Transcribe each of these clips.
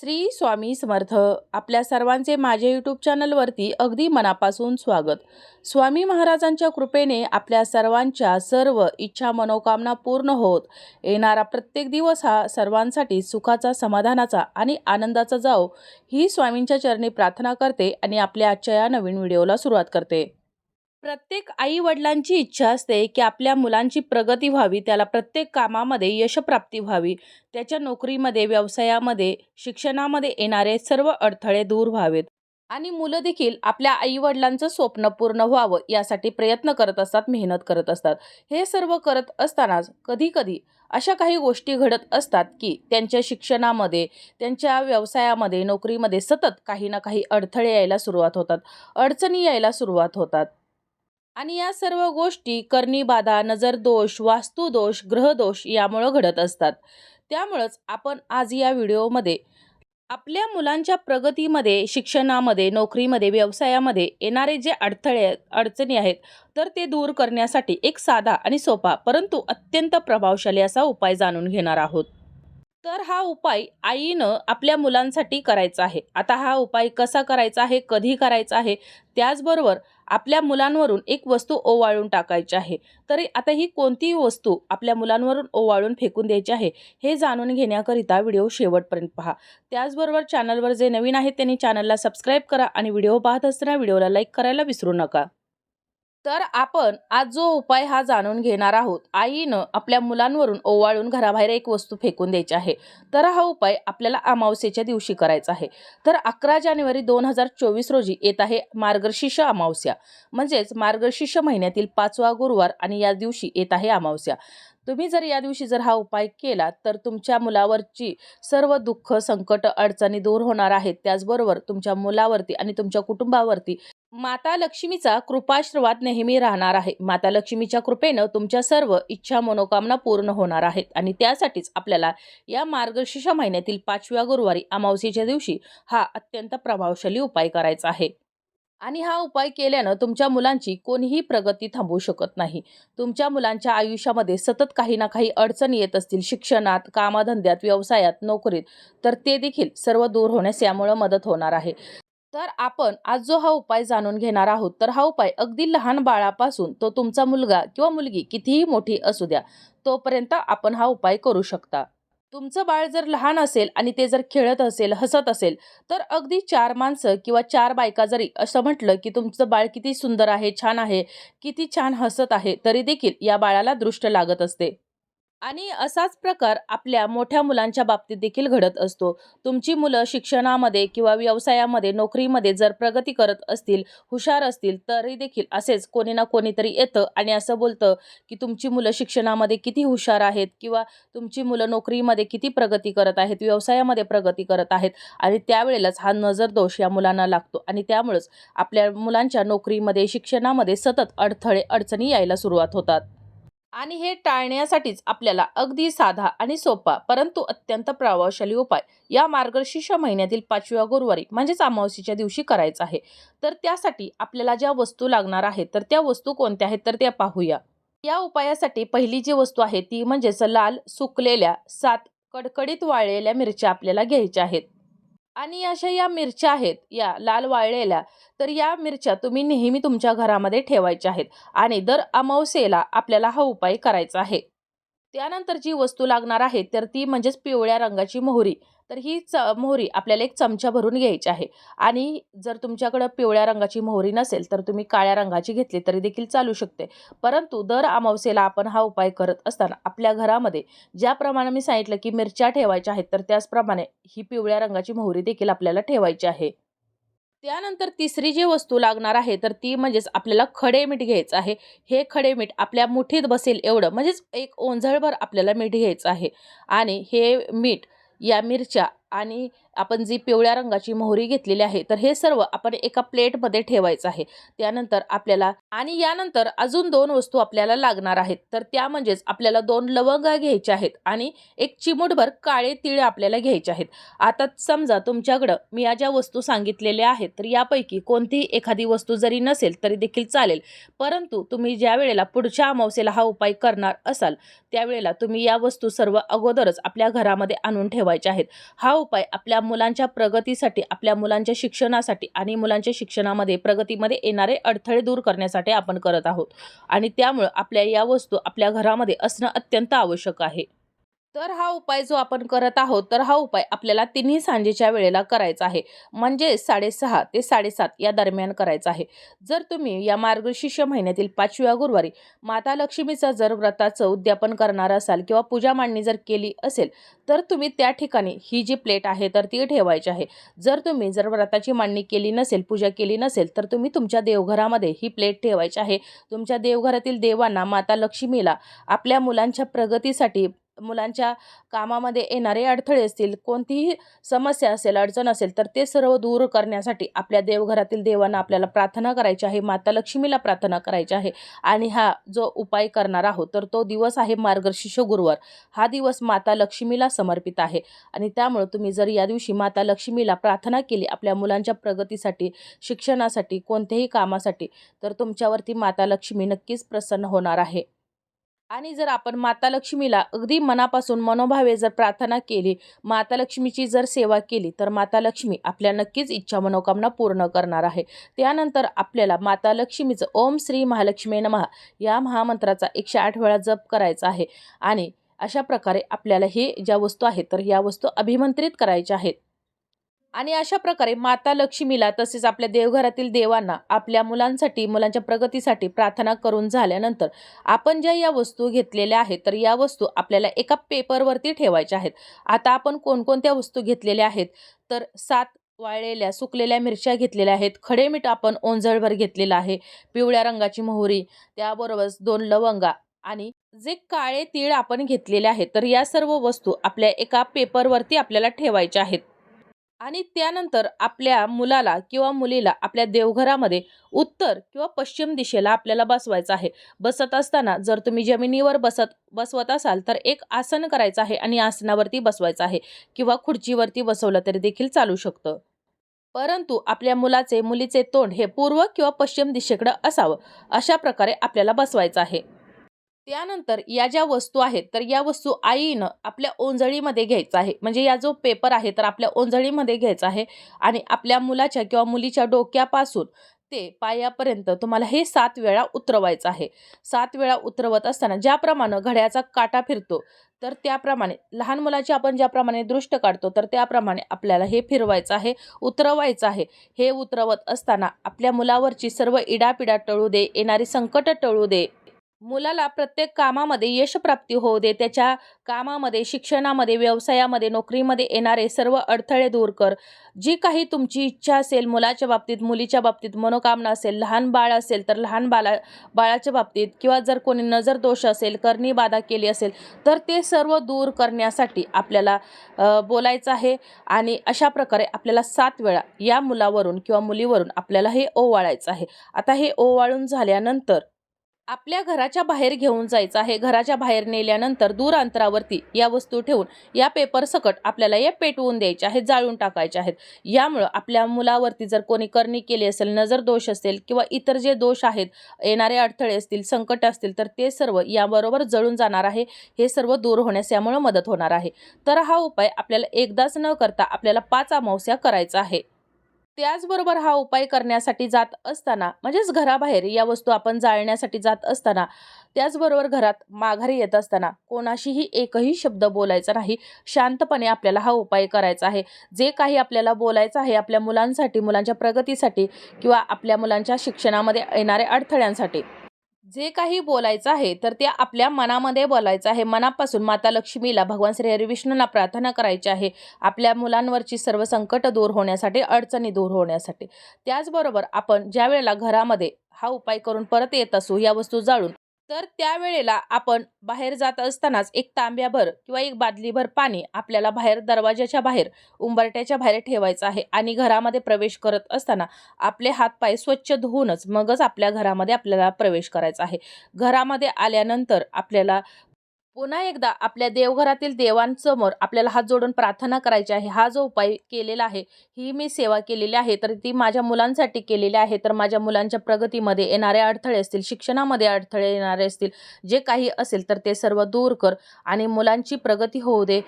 श्री स्वामी समर्थ. आपल्या सर्वांचे माझ्या यूट्यूब चॅनलवरती अगदी मनापासून स्वागत. स्वामी महाराजांच्या कृपेने आपल्या सर्वांच्या सर्व इच्छा मनोकामना पूर्ण होत. येणारा प्रत्येक दिवस हा सर्वांसाठी सुखाचा समाधानाचा आणि आनंदाचा जाओ ही स्वामींच्या चरणी प्रार्थना करते आणि आपल्या आजच्या या नवीन व्हिडिओला सुरुवात करते. प्रत्येक आई वडिलांची इच्छा असते की आपल्या मुलांची प्रगती व्हावी त्याला प्रत्येक कामामध्ये यशप्राप्ती व्हावी. त्याच्या नोकरीमध्ये व्यवसायामध्ये शिक्षणामध्ये येणारे सर्व अडथळे दूर व्हावेत. आणि मुलं देखील आपल्या आईवडिलांचं स्वप्न पूर्ण व्हावं यासाठी प्रयत्न करत असतात मेहनत करत असतात. हे सर्व करत असतानाच कधीकधी अशा काही गोष्टी घडत असतात की त्यांच्या शिक्षणामध्ये त्यांच्या व्यवसायामध्ये नोकरीमध्ये सतत काही ना काही अडथळे यायला सुरुवात होतात. अडचणी यायला सुरुवात होतात. आणि या सर्व गोष्टी करणीबाधा नजरदोष वास्तुदोष ग्रहदोष यामुळं घडत असतात. त्यामुळंच आपण आज या व्हिडिओमध्ये आपल्या मुलांच्या प्रगतीमध्ये शिक्षणामध्ये नोकरीमध्ये व्यवसायामध्ये येणारे जे अडथळे आहेत, अडचणी आहेत तर ते दूर करण्यासाठी एक साधा आणि सोपा परंतु अत्यंत प्रभावशाली असा उपाय जाणून घेणार आहोत. तर हा उपाय आईनं आपल्या मुलांसाठी करायचा आहे. आता हा उपाय कसा करायचा आहे कधी करायचा आहे त्याचबरोबर आपल्या मुलांवरून एक वस्तू ओवाळून टाकायची आहे. तरी आता ही कोणती वस्तू आपल्या मुलांवरून ओवाळून फेकून द्यायची आहे हे जाणून घेण्याकरिता व्हिडिओ शेवटपर्यंत पहा. त्याचबरोबर चॅनलवर जे नवीन आहेत त्यांनी चॅनलला सबस्क्राईब करा आणि व्हिडिओ पाहत असताना व्हिडिओला लाईक करायला विसरू नका. तर आपण आज जो उपाय हा जाणून घेणार आहोत आईनं आपल्या मुलांवरून ओवाळून घराबाहेर एक वस्तू फेकून द्यायची आहे. तर हा उपाय आपल्याला अमावस्येच्या दिवशी करायचा आहे. तर अकरा जानेवारी दोन हजार चोवीस रोजी येत आहे मार्गशीर्ष अमावस्या. म्हणजेच मार्गशीर्ष महिन्यातील पाचवा गुरुवार आणि या दिवशी येत आहे अमावस्या. तुम्ही जर या दिवशी जर हा उपाय केला तर तुमच्या मुलावरची सर्व दुःख संकट अडचणी दूर होणार आहेत. त्याचबरोबर तुमच्या मुलावरती आणि तुमच्या कुटुंबावरती माता लक्ष्मीचा कृपाश्रवाद नेहमी राहणार आहे. माता लक्ष्मीच्या कृपेनं तुमच्या सर्व इच्छा मनोकामना पूर्ण होणार आहेत आणि त्यासाठीच आपल्याला या मार्गशीर्ष महिन्यातील पाचव्या गुरुवारी अमावस्येच्या दिवशी हा अत्यंत प्रभावशाली उपाय करायचा आहे. आणि हा उपाय केल्यानं तुमच्या मुलांची कोणीही प्रगती थांबवू शकत नाही. तुमच्या मुलांच्या आयुष्यामध्ये सतत काही ना काही अडचणी येत असतील. शिक्षणात कामाधंद्यात व्यवसायात नोकरीत तर ते देखील सर्व दूर होण्यास यामुळं मदत होणार आहे. तर आपण आज जो हा उपाय जाणून घेणार आहोत तर हा उपाय अगदी लहान बाळापासून तो तुमचा मुलगा किंवा मुलगी कितीही मोठी असू द्या तोपर्यंत आपण हा उपाय करू शकता. तुमचं बाळ जर लहान असेल आणि ते जर खेळत असेल हसत असेल तर अगदी चार माणसं किंवा चार बायका जरी असं म्हटलं की तुमचं बाळ किती सुंदर आहे छान आहे किती छान हसत आहे तरी देखील या बाळाला दृष्ट लागत असते. आणि असाच प्रकार आपल्या मोठ्या मुलांच्या बाबतीत देखील घडत असतो. तुमची मुलं शिक्षणामध्ये किंवा व्यवसायामध्ये नोकरीमध्ये जर प्रगती करत असतील हुशार असतील तरी देखील असेच कोणी ना कोणीतरी येतं आणि असं बोलतं की तुमची मुलं शिक्षणामध्ये किती हुशार आहेत किंवा तुमची मुलं नोकरीमध्ये किती प्रगती करत आहेत व्यवसायामध्ये प्रगती करत आहेत आणि त्यावेळेलाच हा नजर दोष या मुलांना लागतो आणि त्यामुळंच आपल्या मुलांच्या नोकरीमध्ये शिक्षणामध्ये सतत अडथळे अडचणी यायला सुरुवात होतात. आणि हे टाळण्यासाठीच आपल्याला अगदी साधा आणि सोपा परंतु अत्यंत प्रभावशाली उपाय या मार्गशीर्ष महिन्यातील पाचव्या गुरुवारी म्हणजेच अमावस्येच्या दिवशी करायचा आहे. तर त्यासाठी आपल्याला ज्या वस्तू लागणार आहेत तर त्या वस्तू कोणत्या आहेत तर त्या पाहूया. या उपायासाठी पहिली जी वस्तू आहे ती म्हणजेच लाल सुकलेल्या सात कडकडीत वाळलेल्या मिरच्या आपल्याला घ्यायच्या आहेत. आणि अशा या मिरच्या आहेत या लाल वाळलेल्या तर या मिरच्या तुम्ही नेहमी तुमच्या घरामध्ये ठेवायच्या आहेत. आणि दर अमावस्येला आपल्याला हा उपाय करायचा आहे. त्यानंतर जी वस्तू लागणार आहे तर ती म्हणजेच पिवळ्या रंगाची मोहरी. तर ही च मोहरी आपल्याला एक चमचा भरून घ्यायची आहे. आणि जर तुमच्याकडं पिवळ्या रंगाची मोहरी नसेल तर तुम्ही काळ्या रंगाची घेतली तरी देखील चालू शकते. परंतु दर अमावस्येला आपण हा उपाय करत असताना आपल्या घरामध्ये ज्याप्रमाणे मी सांगितलं की मिरच्या ठेवायच्या आहेत तर त्याचप्रमाणे ही पिवळ्या रंगाची मोहरी देखील आपल्याला ठेवायची आहे. त्यानंतर तिसरी जी वस्तू लागणार आहे तर ती म्हणजेच आपल्याला खडे मीठ घ्यायचं आहे. हे खडे मीठ आपल्या मुठीत बसेल एवढं म्हणजेच एक ओंझळभर आपल्याला मीठ घ्यायचं आहे. आणि हे मीठ या मिरच्या आणि आपण जी पिवळ्या रंगाची मोहरी घेतलेली आहे तर हे सर्व आपण एका प्लेटमध्ये ठेवायचं आहे. त्यानंतर आपल्याला आणि यानंतर अजून दोन वस्तू आपल्याला लागणार आहेत. तर त्या म्हणजेच आपल्याला दोन लवंगा घ्यायच्या आहेत आणि एक चिमूटभर काळे तिळ आपल्याला घ्यायचे आहेत. आता समजा तुमच्याकडं मी या ज्या वस्तू सांगितलेल्या आहेत तर यापैकी कोणतीही एखादी वस्तू जरी नसेल तरी देखील चालेल. परंतु तुम्ही ज्या वेळेला पुढच्या अमावस्येला हा उपाय करणार असाल त्यावेळेला तुम्ही या वस्तू सर्व अगोदरच आपल्या घरामध्ये आणून ठेवायच्या आहेत. हा उपाय आपल्या मुलांच्या प्रगतीसाठी आपल्या मुलांच्या शिक्षणासाठी आणि मुलांच्या शिक्षणामध्ये प्रगतीमध्ये येणारे अडथळे दूर करण्यासाठी आपण करत आहोत. आणि त्यामुळं आपल्या या वस्तू आपल्या घरामध्ये असणं अत्यंत आवश्यक आहे. तर हा उपाय जो आपण करत आहोत तर हा उपाय आपल्याला तिन्ही सांजेच्या वेळेला करायचा आहे. म्हणजे साडेसहा ते साडेसात या दरम्यान करायचा आहे. जर तुम्ही या मार्गशीर्ष महिन्यातील पाचव्या गुरुवारी माता लक्ष्मीचं जर व्रताचं उद्यापन करणार असाल किंवा पूजा मांडणी जर केली असेल तर तुम्ही त्या ठिकाणी ही जी प्लेट आहे तर ती ठेवायची आहे. जर तुम्ही जर व्रताची मांडणी केली नसेल पूजा केली नसेल तर तुम्ही तुमच्या देवघरामध्ये ही प्लेट ठेवायची आहे. तुमच्या देवघरातील देवांना माता लक्ष्मीला आपल्या मुलांच्या प्रगतीसाठी मुलांच्या कामामध्ये येणारे अडथळे असतील कोणतीही समस्या असेल अडचण असेल तर ते सर्व दूर करण्यासाठी आपल्या देवघरातील देवांना आपल्याला प्रार्थना करायची आहे माता लक्ष्मीला प्रार्थना करायची आहे आणि हा जो उपाय करणार आहोत तर तो दिवस आहे मार्गशीर्ष गुरुवार. हा दिवस माता लक्ष्मीला समर्पित आहे आणि त्यामुळं तुम्ही जर या दिवशी माता लक्ष्मीला प्रार्थना केली आपल्या मुलांच्या प्रगतीसाठी शिक्षणासाठी कोणत्याही कामासाठी तर तुमच्यावरती माता लक्ष्मी नक्कीच प्रसन्न होणार आहे. आणि जर आपण माता लक्ष्मीला अगदी मनापासून मनोभावे जर प्रार्थना केली माता लक्ष्मीची जर सेवा केली तर माता लक्ष्मी आपल्या नक्कीच इच्छा मनोकामना पूर्ण करणार आहे. त्यानंतर आपल्याला माता लक्ष्मीचं ओम श्री महालक्ष्मी नमः या महामंत्राचा एकशे आठ वेळा जप करायचा आहे. आणि अशा प्रकारे आपल्याला हे ज्या वस्तू आहेत तर या वस्तू अभिमंत्रित करायच्या आहेत. आणि अशा प्रकारे माता लक्ष्मीला तसेच आपल्या देवघरातील देवांना आपल्या मुलांसाठी मुलांच्या प्रगतीसाठी प्रार्थना करून झाल्यानंतर आपण ज्या या वस्तू घेतलेल्या आहेत तर या वस्तू आपल्याला एका पेपरवरती ठेवायच्या आहेत. आता आपण कोणकोणत्या वस्तू घेतलेल्या आहेत? तर सात वाळलेल्या सुकलेल्या मिरच्या घेतलेल्या आहेत. खडे मीठ आपण ओंजळभर घेतलेलं आहे. पिवळ्या रंगाची मोहरी त्याबरोबर दोन लवंगा आणि जे काळे तीळ आपण घेतलेले आहेत तर या सर्व वस्तू आपल्या एका पेपरवरती आपल्याला ठेवायच्या आहेत. आणि त्यानंतर आपल्या मुलाला किंवा मुलीला आपल्या देवघरामध्ये उत्तर किंवा पश्चिम दिशेला आपल्याला बसवायचं आहे. बसत असताना जर तुम्ही जमिनीवर बसत बसवत असाल तर एक आसन करायचं आहे आणि आसनावरती बसवायचं आहे किंवा खुर्चीवरती बसवलं तरी देखील चालू शकतं. परंतु आपल्या मुलाचे मुलीचे तोंड हे पूर्व किंवा पश्चिम दिशेकडं असावं अशा प्रकारे आपल्याला बसवायचं आहे. त्यानंतर या ज्या वस्तू आहेत तर या वस्तू आईनं आपल्या ओंजळीमध्ये घ्यायचा आहे. म्हणजे या जो पेपर आहे तर आपल्या ओंजळीमध्ये घ्यायचा आहे आणि आपल्या मुलाच्या किंवा मुलीच्या डोक्यापासून ते पायापर्यंत तुम्हाला हे सात वेळा उतरवायचं आहे. सात वेळा उतरवत असताना ज्याप्रमाणे घड्याचा काटा फिरतो तर त्याप्रमाणे लहान मुलाची आपण ज्याप्रमाणे दृष्ट काढतो तर त्याप्रमाणे आपल्याला हे फिरवायचं आहे उतरवायचं आहे. हे उतरवत असताना आपल्या मुलावरची सर्व इडापिडा टळू दे येणारी संकट टळू दे मुलाला प्रत्येक कामामध्ये यशप्राप्ती होऊ दे. त्याच्या कामामध्ये शिक्षणामध्ये व्यवसायामध्ये नोकरीमध्ये येणारे सर्व अडथळे दूर कर. जी काही तुमची इच्छा असेल मुलाच्या बाबतीत मुलीच्या बाबतीत मनोकामना असेल लहान बाळ असेल तर लहान बाला बाळाच्या बाबतीत किंवा जर कोणी नजर दोष असेल करणी बाधा केली असेल तर ते सर्व दूर करण्यासाठी आपल्याला बोलायचं आहे आणि अशा प्रकारे आपल्याला सात वेळा या मुलावरून किंवा मुलीवरून आपल्याला हे ओवाळायचं आहे. आता हे ओवाळून झाल्यानंतर आपल्या घराच्या बाहेर घेऊन जायचं आहे. घराच्या बाहेर नेल्यानंतर दूर अंतरावरती या वस्तू ठेवून या पेपर सकट आपल्याला या पेटवून द्यायचे आहेत जाळून टाकायचे आहेत. यामुळं आपल्या मुलावरती जर कोणी करणी केली असेल नजर दोष असेल किंवा इतर जे दोष आहेत येणारे अडथळे असतील संकट असतील तर ते सर्व याबरोबर जळून जाणार आहे. हे सर्व दूर होण्यास यामुळं मदत होणार आहे. तर हा उपाय आपल्याला एकदाच न करता आपल्याला पाच अमावस्या करायचा आहे. त्याचबरोबर हा उपाय करण्यासाठी जात असताना म्हणजेच घराबाहेर या वस्तू आपण जाळण्यासाठी जात असताना त्याचबरोबर घरात माघारी येत असताना कोणाशीही एकही शब्द बोलायचा नाही. शांतपणे आपल्याला हा उपाय करायचा आहे. जे काही आपल्याला बोलायचं आहे आपल्या मुलांसाठी मुलांच्या प्रगतीसाठी किंवा आपल्या मुलांच्या शिक्षणामध्ये येणाऱ्या अडथळ्यांसाठी. जे काही बोलायचं आहे तर ते आपल्या मनामध्ये बोलायचं आहे. मनापासून माता लक्ष्मीला भगवान श्री हरिविष्णूंना प्रार्थना करायची आहे. आपल्या मुलांवरची सर्व संकट दूर होण्यासाठी अडचणी दूर होण्यासाठी. त्याचबरोबर आपण ज्या वेळेला घरामध्ये हा उपाय करून परत येत असू या वस्तू जाळून तर त्यावेळेला आपण बाहेर जात असतानाच एक तांब्याभर किंवा एक बादलीभर पाणी आपल्याला बाहेर दरवाजाच्या बाहेर उंबरट्याच्या बाहेर ठेवायचं आहे आणि घरामध्ये प्रवेश करत असताना आपले हातपाय स्वच्छ धुवूनच मगच आपल्या घरामध्ये आपल्याला प्रवेश करायचा आहे. घरामध्ये आल्यानंतर आपल्याला पुन्हा एकदा आपल्या देवघरातील देवांसमोर आपल्याला हात जोडून प्रार्थना करायची आहे. हा जो उपाय केलेला आहे ही मी सेवा केलेली आहे तर ती माझ्या मुलांसाठी केलेली आहे. तर माझ्या मुलांच्या प्रगतीमध्ये येणारे अडथळे असतील शिक्षणामध्ये अडथळे येणारे असतील जे काही असेल तर ते सर्व दूर कर आणि मुलांची प्रगती होऊ दे.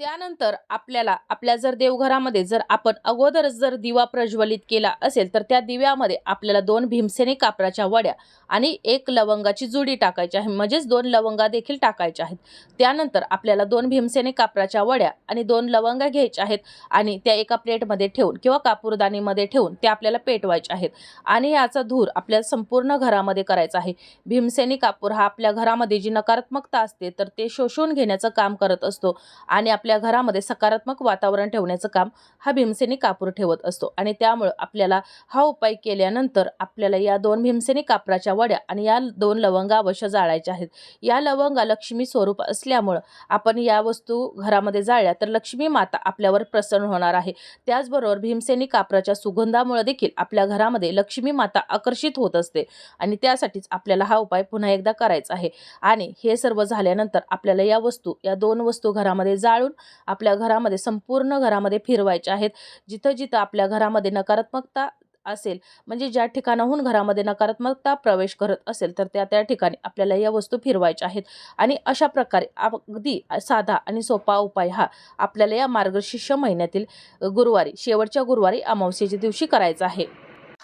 त्यानंतर आपल्याला आपल्या जर देवघरामध्ये जर आपण अगोदरच जर दिवा प्रज्वलित केला असेल तर त्या दिव्यामध्ये आपल्याला दोन भीमसेनी कापराच्या वड्या आणि एक लवंगाची जुडी टाकायची आहे. म्हणजेच दोन लवंगा देखील टाकायच्या आहेत. त्यानंतर आपल्याला दोन भीमसेनी कापराच्या वड्या आणि दोन लवंगा घ्यायच्या आहेत आणि त्या एका प्लेटमध्ये ठेवून किंवा कापूरदानीमध्ये ठेवून त्या आपल्याला पेटवायच्या आहेत. आणि याचा धूर आपल्याला संपूर्ण घरामध्ये करायचा आहे. भीमसेनी कापूर हा आपल्या घरामध्ये जी नकारात्मकता असते तर ते शोषून घेण्याचं काम करत असतो आणि आपल्या घरामध्ये सकारात्मक वातावरण ठेवण्याचं काम हा भीमसेनी कापूर ठेवत असतो. आणि त्यामुळं आपल्याला हा उपाय केल्यानंतर आपल्याला या दोन भीमसेनी कापराच्या वड्या आणि या दोन लवंगा अवश्य जाळायच्या आहेत. या लवंगा लक्ष्मी स्वरूप असल्यामुळं आपण या वस्तू घरामध्ये जाळल्या तर लक्ष्मी माता आपल्यावर प्रसन्न होणार आहे. त्याचबरोबर भीमसेनी कापराच्या सुगंधामुळे देखील आपल्या घरामध्ये लक्ष्मी माता आकर्षित होत असते आणि त्यासाठीच आपल्याला हा उपाय पुन्हा एकदा करायचा आहे. आणि हे सर्व झाल्यानंतर आपल्याला या वस्तू या दोन वस्तू घरामध्ये जाळून आपल्या घरामध्ये संपूर्ण घरामध्ये फिरवायच्या आहेत. जिथं जिथं आपल्या घरामध्ये नकारात्मकता असेल म्हणजे ज्या ठिकाणाहून घरामध्ये नकारात्मकता प्रवेश करत असेल तर त्या त्या ठिकाणी आपल्याला या वस्तू फिरवायच्या आहेत. आणि अशा प्रकारे अगदी साधा आणि सोपा उपाय हा आपल्याला या मार्गशीर्ष महिन्यातील गुरुवारी शेवटच्या गुरुवारी अमावस्येच्या दिवशी करायचा आहे.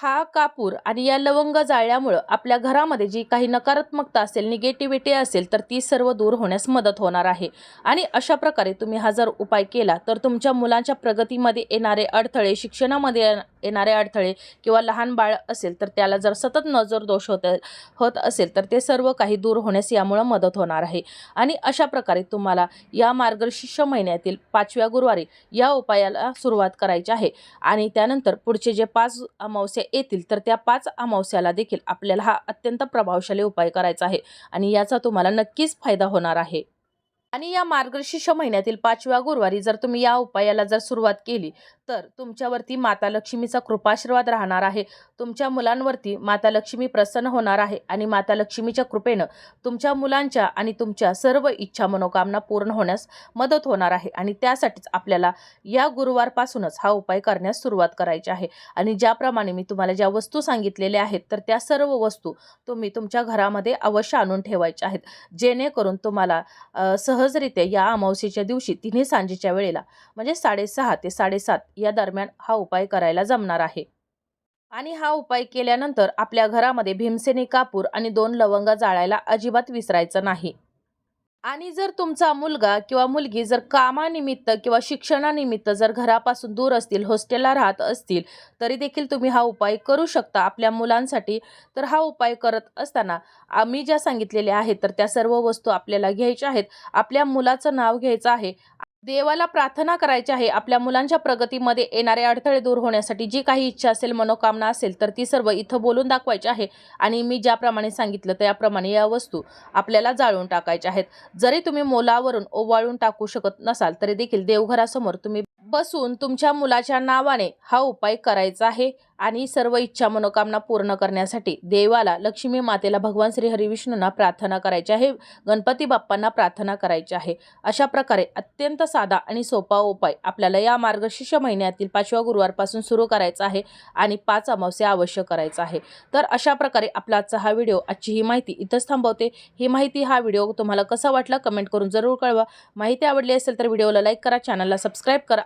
हा कापूर आणि या लवंग जाळल्यामुळं आपल्या घरामध्ये जी काही नकारात्मकता असेल निगेटिव्हिटी असेल तर ती सर्व दूर होण्यास मदत होणार आहे. आणि अशा प्रकारे तुम्ही हा जर उपाय केला तर तुमच्या मुलांच्या प्रगतीमध्ये येणारे अडथळे शिक्षणामध्ये येणारे अडथळे किंवा लहान बाळ असेल तर त्याला जर सतत नजर दोष होत होत असेल तर ते सर्व काही दूर होण्यास यामुळं मदत होणार आहे. आणि अशा प्रकारे तुम्हाला या मार्गशीर्ष महिन्यातील पाचव्या गुरुवारी या उपायाला सुरुवात करायची आहे. आणि त्यानंतर पुढचे जे पाच अमावस्या येतील तर त्या पाच अमावस्याला देखील आपल्याला हा अत्यंत प्रभावशाली उपाय करायचा आहे. आणि याचा तुम्हाला नक्कीच फायदा होणार आहे. आणि या मार्गशीर्ष महिन्यातील पाचव्या गुरुवारी जर तुम्ही या उपायाला जर सुरुवात केली तर तुमच्यावरती माता लक्ष्मीचा कृपाशीर्वाद राहणार आहे. तुमच्या मुलांवरती माता लक्ष्मी प्रसन्न होणार आहे आणि माता लक्ष्मीच्या कृपेनं तुमच्या मुलांच्या आणि तुमच्या सर्व इच्छा मनोकामना पूर्ण होण्यास मदत होणार आहे आणि त्यासाठीच आपल्याला या गुरुवारपासूनच हा उपाय करण्यास सुरुवात करायची आहे. आणि ज्याप्रमाणे मी तुम्हाला ज्या वस्तू सांगितलेल्या आहेत तर त्या सर्व वस्तू तुम्ही तुमच्या घरामध्ये अवश्य आणून ठेवायच्या आहेत. जेणेकरून तुम्हाला सहजरित्या या अमावस्येच्या दिवशी तिन्ही सांजेच्या वेळेला म्हणजे साडेसहा ते साडेसात या दरम्यान हा उपाय करायला जमणार आहे. आणि हा उपाय केल्यानंतर आपल्या घरामध्ये भीमसेनी कापूर आणि दोन लवंगा जाळायला अजिबात विसरायचं नाही. आणि जर तुमचा मुलगा किंवा मुलगी जर कामानिमित्त किंवा शिक्षणानिमित्त जर घरापासून दूर असतील हॉस्टेलला राहत असतील तरी देखील तुम्ही हा उपाय करू शकता आपल्या मुलांसाठी. तर हा उपाय करत असताना आम्ही ज्या सांगितलेल्या आहेत तर त्या सर्व वस्तू आपल्याला घ्यायच्या आहेत. आपल्या मुलाचं नाव घ्यायचं आहे. देवाला प्रार्थना करायची आहे. आपल्या मुलांच्या प्रगतीमध्ये येणारे अडथळे दूर होण्यासाठी जी काही इच्छा असेल मनोकामना असेल तर ती सर्व इथं बोलून दाखवायची आहे. आणि मी ज्याप्रमाणे सांगितलं त्याप्रमाणे या वस्तू आपल्याला जाळून टाकायच्या आहेत. जरी तुम्ही मोलावरून ओवाळून टाकू शकत नसाल तरी देखील देवघरासमोर तुम्ही बसून तुमच्या मुलाच्या नावाने हा उपाय करायचा आहे आणि सर्व इच्छा मनोकामना पूर्ण करण्यासाठी देवाला लक्ष्मी मातेला भगवान श्री हरिविष्णूंना प्रार्थना करायची आहे गणपती बाप्पांना प्रार्थना करायची आहे. अशा प्रकारे अत्यंत साधा आणि सोपा उपाय आपल्याला या मार्गशीर्ष महिन्यातील पाचव्या गुरुवारपासून सुरू करायचा आहे आणि पाच अमावस्या अवश्य करायचा आहे. तर अशा प्रकारे आपला आजचा हा व्हिडिओ आजची ही माहिती इथंच थांबवते. ही माहिती हा व्हिडिओ तुम्हाला कसा वाटला कमेंट करून जरूर कळवा. माहिती आवडली असेल तर व्हिडिओला लाईक करा चॅनलला सबस्क्राईब करा